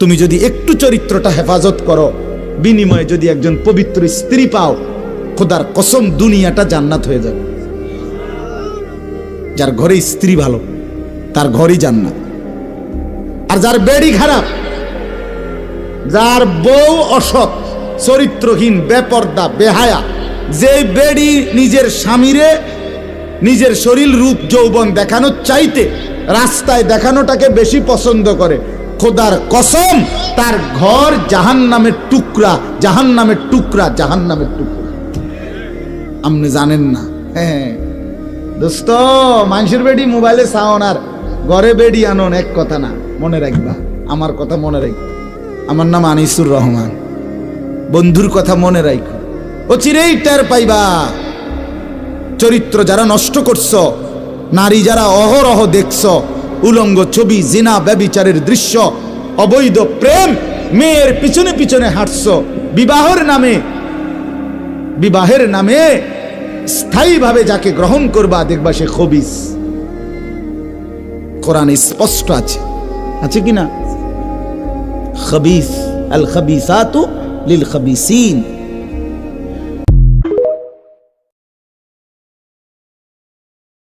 তুমি যদি একটু চরিত্রটা হেফাজত করো, বিনিময়ে যদি একজন পবিত্র স্ত্রী পাও, খোদার কসম দুনিয়াটা জান্নাত হয়ে যাবে। যার ঘরে স্ত্রী ভালো, তার ঘরই জান্নাত। আর যার বেড়ি খারাপ, যার বউ অসৎ, চরিত্রহীন, বেপর্দা, বেহায়া যে বেড়ি নিজের স্বামীরে, নিজের শরীর, রূপ, যৌবন দেখানোর চাইতে রাস্তায় দেখানোটাকে বেশি পছন্দ করে খোদার কসম, তার ঘর জাহান নামের টুকরা জাহান নামের টুকরা জাহান নামের টুকরা। আপনি জানেন না। হ্যাঁ। দোস্ত, মানুষের বেডি মোবাইলে সাওন আর ঘরে বেডি আনন এক কথা না, মনে রাখবা। আমার কথা মনে রাখবা। আমার নাম আনিসুর রহমান। বন্ধুর কথা মনে রাখো। ও চিরেই টের পাইবা। চরিত্র যারা নষ্ট করছ, নারী যারা অহরহ দেখছ উলঙ্গ ছবি, জিনা, ব্যবিচারের দৃশ্য, অবৈধ প্রেম, মেয়ের পিছনে পিছনে হাঁটছ। বিবাহের নামে বিবাহের নামে স্থায়ীভাবে যাকে গ্রহণ করবা, দেখবা সে খবিস। কোরআনে স্পষ্ট আছে। আছে কি না? খবিস, আল খবিসাতু লিল খবিসিন।